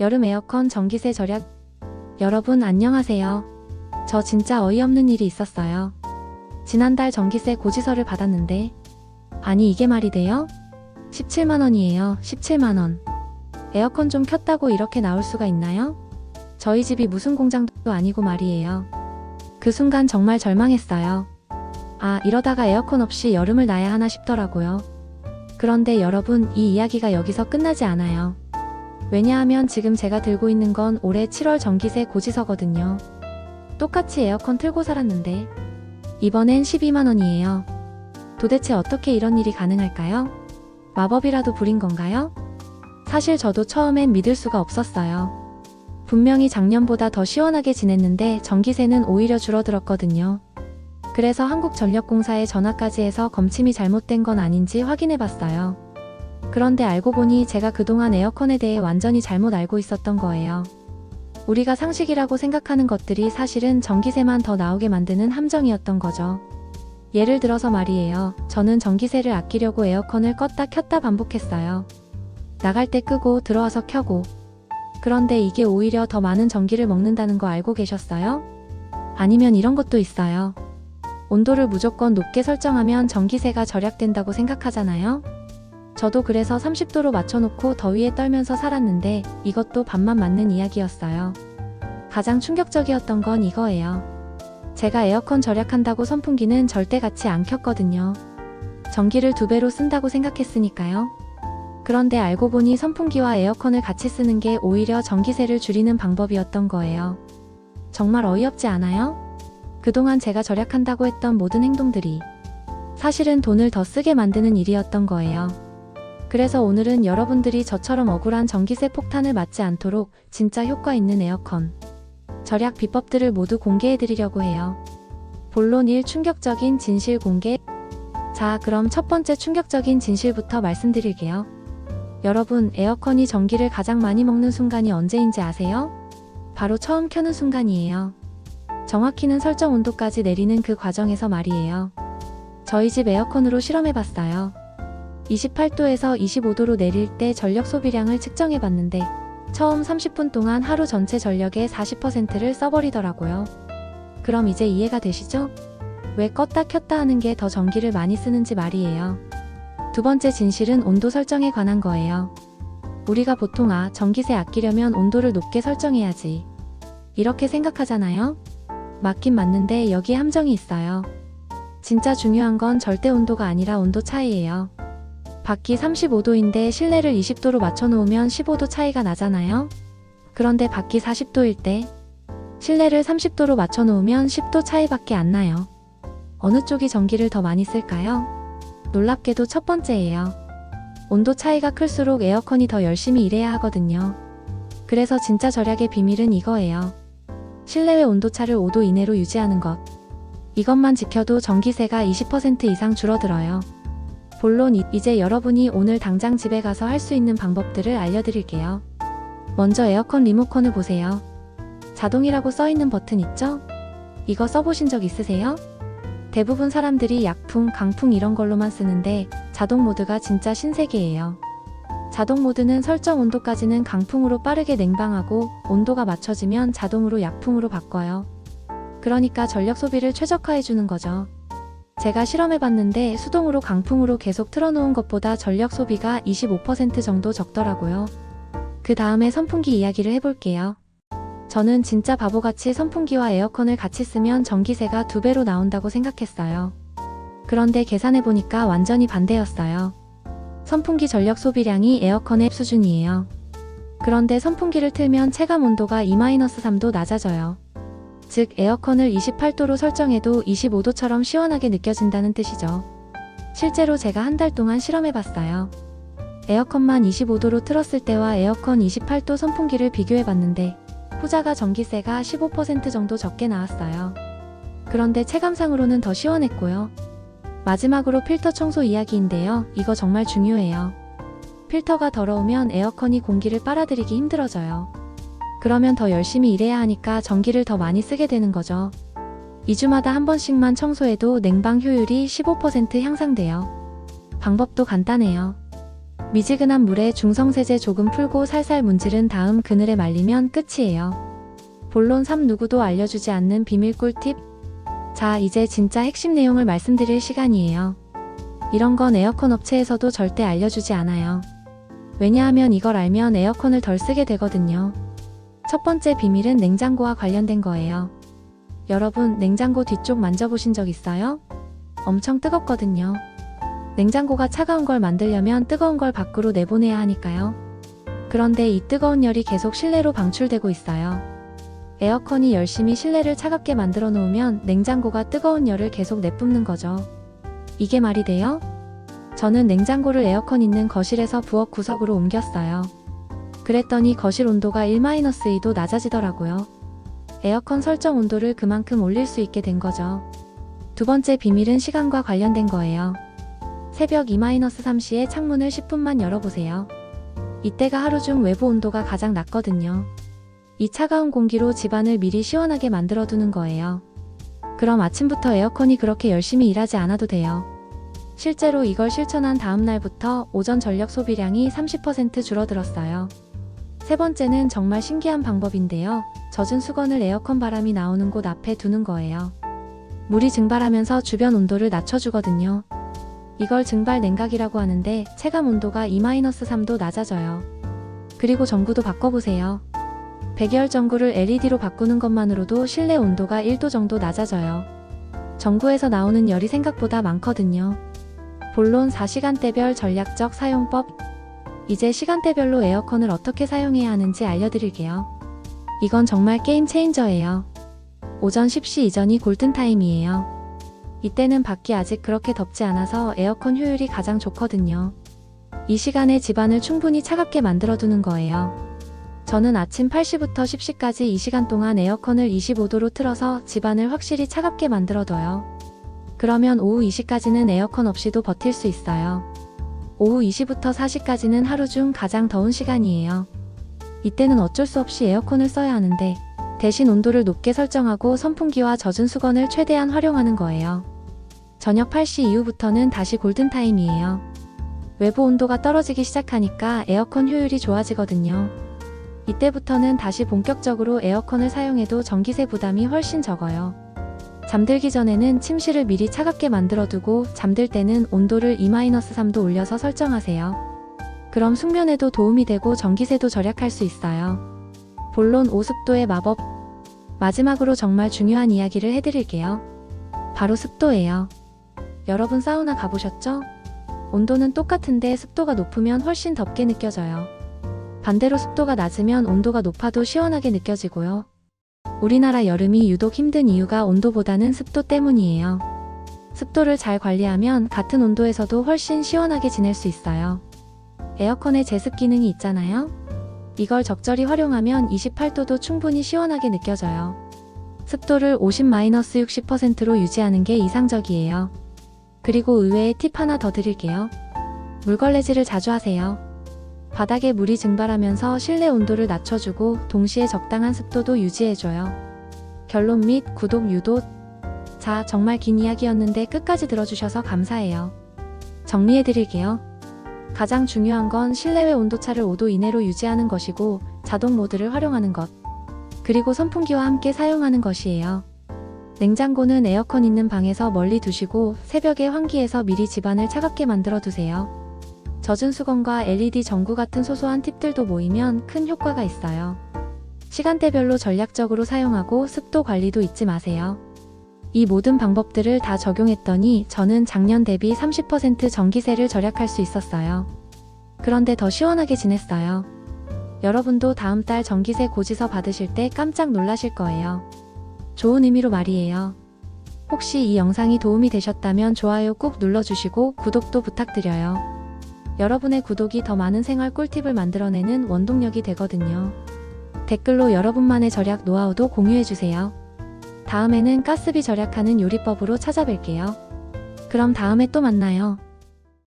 여름 에어컨 전기세 절약. 여러분 안녕하세요. 저 진짜 어이없는 일이 있었어요. 지난달 전기세 고지서를 받았는데, 아니 이게 말이 돼요? 17만원이에요, 17만원. 에어컨 좀 켰다고 이렇게 나올 수가 있나요? 저희 집이 무슨 공장도 아니고 말이에요. 그 순간 정말 절망했어요. 아, 이러다가 에어컨 없이 여름을 나야 하나 싶더라고요. 그런데 여러분, 이 이야기가 여기서 끝나지 않아요. 왜냐하면 지금 제가 들고 있는 건 올해 7월 전기세 고지서거든요. 똑같이 에어컨 틀고 살았는데, 이번엔 12만원이에요. 도대체 어떻게 이런 일이 가능할까요? 마법이라도 부린 건가요? 사실 저도 처음엔 믿을 수가 없었어요. 분명히 작년보다 더 시원하게 지냈는데 전기세는 오히려 줄어들었거든요. 그래서 한국전력공사에 전화까지 해서 검침이 잘못된 건 아닌지 확인해 봤어요. 그런데 알고 보니 제가 그동안 에어컨에 대해 완전히 잘못 알고 있었던 거예요. 우리가 상식이라고 생각하는 것들이 사실은 전기세만 더 나오게 만드는 함정이었던 거죠. 예를 들어서 말이에요. 저는 전기세를 아끼려고 에어컨을 껐다 켰다 반복했어요. 나갈 때 끄고 들어와서 켜고. 그런데 이게 오히려 더 많은 전기를 먹는다는 거 알고 계셨어요? 아니면 이런 것도 있어요. 온도를 무조건 높게 설정하면 전기세가 절약된다고 생각하잖아요? 저도 그래서 30도로 맞춰놓고 더위에 떨면서 살았는데 이것도 반만 맞는 이야기였어요. 가장 충격적이었던 건 이거예요. 제가 에어컨 절약한다고 선풍기는 절대 같이 안 켰거든요. 전기를 두 배로 쓴다고 생각했으니까요. 그런데 알고 보니 선풍기와 에어컨을 같이 쓰는 게 오히려 전기세를 줄이는 방법이었던 거예요. 정말 어이없지 않아요? 그동안 제가 절약한다고 했던 모든 행동들이 사실은 돈을 더 쓰게 만드는 일이었던 거예요. 그래서 오늘은 여러분들이 저처럼 억울한 전기세 폭탄을 맞지 않도록 진짜 효과 있는 에어컨 절약 비법들을 모두 공개해 드리려고 해요. 본론 1 충격적인 진실 공개. 자, 그럼 첫 번째 충격적인 진실부터 말씀드릴게요. 여러분, 에어컨이 전기를 가장 많이 먹는 순간이 언제인지 아세요? 바로 처음 켜는 순간이에요. 정확히는 설정 온도까지 내리는 그 과정에서 말이에요. 저희 집 에어컨으로 실험해 봤어요. 28도에서 25도로 내릴 때 전력 소비량을 측정해 봤는데, 처음 30분 동안 하루 전체 전력의 40%를 써버리더라고요. 그럼 이제 이해가 되시죠? 왜 껐다 켰다 하는 게 더 전기를 많이 쓰는지 말이에요. 두 번째 진실은 온도 설정에 관한 거예요. 우리가 보통 아, 전기세 아끼려면 온도를 높게 설정해야지. 이렇게 생각하잖아요? 맞긴 맞는데 여기에 함정이 있어요. 진짜 중요한 건 절대 온도가 아니라 온도 차이예요. 밖이 35도인데 실내를 20도로 맞춰놓으면 15도 차이가 나잖아요? 그런데 밖이 40도일 때 실내를 30도로 맞춰놓으면 10도 차이밖에 안 나요. 어느 쪽이 전기를 더 많이 쓸까요? 놀랍게도 첫 번째예요. 온도 차이가 클수록 에어컨이 더 열심히 일해야 하거든요. 그래서 진짜 절약의 비밀은 이거예요. 실내외 온도차를 5도 이내로 유지하는 것. 이것만 지켜도 전기세가 20% 이상 줄어들어요. 본론 이- 이제 여러분이 오늘 당장 집에 가서 할 수 있는 방법들을 알려드릴게요. 먼저 에어컨 리모컨을 보세요. 자동이라고 써있는 버튼 있죠? 이거 써보신 적 있으세요? 대부분 사람들이 약풍, 강풍 이런 걸로만 쓰는데 자동 모드가 진짜 신세계예요. 자동 모드는 설정 온도까지는 강풍으로 빠르게 냉방하고 온도가 맞춰지면 자동으로 약풍으로 바꿔요. 그러니까 전력 소비를 최적화해주는 거죠. 제가 실험해봤는데 수동으로 강풍으로 계속 틀어놓은 것보다 전력 소비가 25% 정도 적더라고요. 그 다음에 선풍기 이야기를 해볼게요. 저는 진짜 바보같이 선풍기와 에어컨을 같이 쓰면 전기세가 두 배로 나온다고 생각했어요. 그런데 계산해보니까 완전히 반대였어요. 선풍기 전력 소비량이 에어컨의 수준이에요. 그런데 선풍기를 틀면 체감 온도가 2-3도 낮아져요. 즉 에어컨을 28도로 설정해도 25도처럼 시원하게 느껴진다는 뜻이죠. 실제로 제가 한 달 동안 실험해봤어요. 에어컨만 25도로 틀었을 때와 에어컨 28도 선풍기를 비교해봤는데 후자가 전기세가 15% 정도 적게 나왔어요. 그런데 체감상으로는 더 시원했고요. 마지막으로 필터 청소 이야기인데요. 이거 정말 중요해요. 필터가 더러우면 에어컨이 공기를 빨아들이기 힘들어져요. 그러면 더 열심히 일해야 하니까 전기를 더 많이 쓰게 되는 거죠. 2주마다 한 번씩만 청소해도 냉방 효율이 15% 향상돼요. 방법도 간단해요. 미지근한 물에 중성세제 조금 풀고 살살 문지른 다음 그늘에 말리면 끝이에요. 본론 3 누구도 알려주지 않는 비밀 꿀팁? 자, 이제 진짜 핵심 내용을 말씀드릴 시간이에요. 이런 건 에어컨 업체에서도 절대 알려주지 않아요. 왜냐하면 이걸 알면 에어컨을 덜 쓰게 되거든요. 첫 번째 비밀은 냉장고와 관련된 거예요. 여러분, 냉장고 뒤쪽 만져보신 적 있어요? 엄청 뜨겁거든요. 냉장고가 차가운 걸 만들려면 뜨거운 걸 밖으로 내보내야 하니까요. 그런데 이 뜨거운 열이 계속 실내로 방출되고 있어요. 에어컨이 열심히 실내를 차갑게 만들어 놓으면 냉장고가 뜨거운 열을 계속 내뿜는 거죠. 이게 말이 돼요? 저는 냉장고를 에어컨 있는 거실에서 부엌 구석으로 옮겼어요. 그랬더니 거실 온도가 1-2도 낮아지더라고요. 에어컨 설정 온도를 그만큼 올릴 수 있게 된 거죠. 두 번째 비밀은 시간과 관련된 거예요. 새벽 2-3시에 창문을 10분만 열어보세요. 이때가 하루 중 외부 온도가 가장 낮거든요. 이 차가운 공기로 집안을 미리 시원하게 만들어 두는 거예요. 그럼 아침부터 에어컨이 그렇게 열심히 일하지 않아도 돼요. 실제로 이걸 실천한 다음 날부터 오전 전력 소비량이 30% 줄어들었어요. 세 번째는 정말 신기한 방법인데요. 젖은 수건을 에어컨 바람이 나오는 곳 앞에 두는 거예요. 물이 증발하면서 주변 온도를 낮춰주거든요. 이걸 증발 냉각이라고 하는데 체감 온도가 2-3도 낮아져요. 그리고 전구도 바꿔보세요. 백열 전구를 LED로 바꾸는 것만으로도 실내 온도가 1도 정도 낮아져요. 전구에서 나오는 열이 생각보다 많거든요. 본론 4시간대별 전략적 사용법. 이제 시간대별로 에어컨을 어떻게 사용해야 하는지 알려드릴게요. 이건 정말 게임 체인저예요. 오전 10시 이전이 골든타임이에요. 이때는 밖이 아직 그렇게 덥지 않아서 에어컨 효율이 가장 좋거든요. 이 시간에 집안을 충분히 차갑게 만들어두는 거예요. 저는 아침 8시부터 10시까지 이 시간 동안 에어컨을 25도로 틀어서 집안을 확실히 차갑게 만들어둬요. 그러면 오후 2시까지는 에어컨 없이도 버틸 수 있어요. 오후 2시부터 4시까지는 하루 중 가장 더운 시간이에요. 이때는 어쩔 수 없이 에어컨을 써야 하는데 대신 온도를 높게 설정하고 선풍기와 젖은 수건을 최대한 활용하는 거예요. 저녁 8시 이후부터는 다시 골든타임이에요. 외부 온도가 떨어지기 시작하니까 에어컨 효율이 좋아지거든요. 이때부터는 다시 본격적으로 에어컨을 사용해도 전기세 부담이 훨씬 적어요. 잠들기 전에는 침실을 미리 차갑게 만들어두고 잠들 때는 온도를 2-3도 올려서 설정하세요. 그럼 숙면에도 도움이 되고 전기세도 절약할 수 있어요. 본론 5습도의 마법. 마지막으로 정말 중요한 이야기를 해드릴게요. 바로 습도예요. 여러분 사우나 가보셨죠? 온도는 똑같은데 습도가 높으면 훨씬 덥게 느껴져요. 반대로 습도가 낮으면 온도가 높아도 시원하게 느껴지고요. 우리나라 여름이 유독 힘든 이유가 온도보다는 습도 때문이에요. 습도를 잘 관리하면 같은 온도에서도 훨씬 시원하게 지낼 수 있어요. 에어컨에 제습 기능이 있잖아요. 이걸 적절히 활용하면 28도도 충분히 시원하게 느껴져요. 습도를 50-60%로 유지하는 게 이상적이에요. 그리고 의외의 팁 하나 더 드릴게요. 물걸레질을 자주 하세요. 바닥에 물이 증발하면서 실내 온도를 낮춰주고 동시에 적당한 습도도 유지해줘요. 결론 및 구독 유도. 자, 정말 긴 이야기였는데 끝까지 들어주셔서 감사해요. 정리해드릴게요. 가장 중요한 건 실내외 온도차를 5도 이내로 유지하는 것이고 자동 모드를 활용하는 것. 그리고 선풍기와 함께 사용하는 것이에요. 냉장고는 에어컨 있는 방에서 멀리 두시고 새벽에 환기해서 미리 집안을 차갑게 만들어 두세요. 젖은 수건과 LED 전구 같은 소소한 팁들도 모이면 큰 효과가 있어요. 시간대별로 전략적으로 사용하고 습도 관리도 잊지 마세요. 이 모든 방법들을 다 적용했더니 저는 작년 대비 30% 전기세를 절약할 수 있었어요. 그런데 더 시원하게 지냈어요. 여러분도 다음 달 전기세 고지서 받으실 때 깜짝 놀라실 거예요. 좋은 의미로 말이에요. 혹시 이 영상이 도움이 되셨다면 좋아요 꾹 눌러주시고 구독도 부탁드려요. 여러분의 구독이 더 많은 생활 꿀팁을 만들어내는 원동력이 되거든요. 댓글로 여러분만의 절약 노하우도 공유해주세요. 다음에는 가스비 절약하는 요리법으로 찾아뵐게요. 그럼 다음에 또 만나요.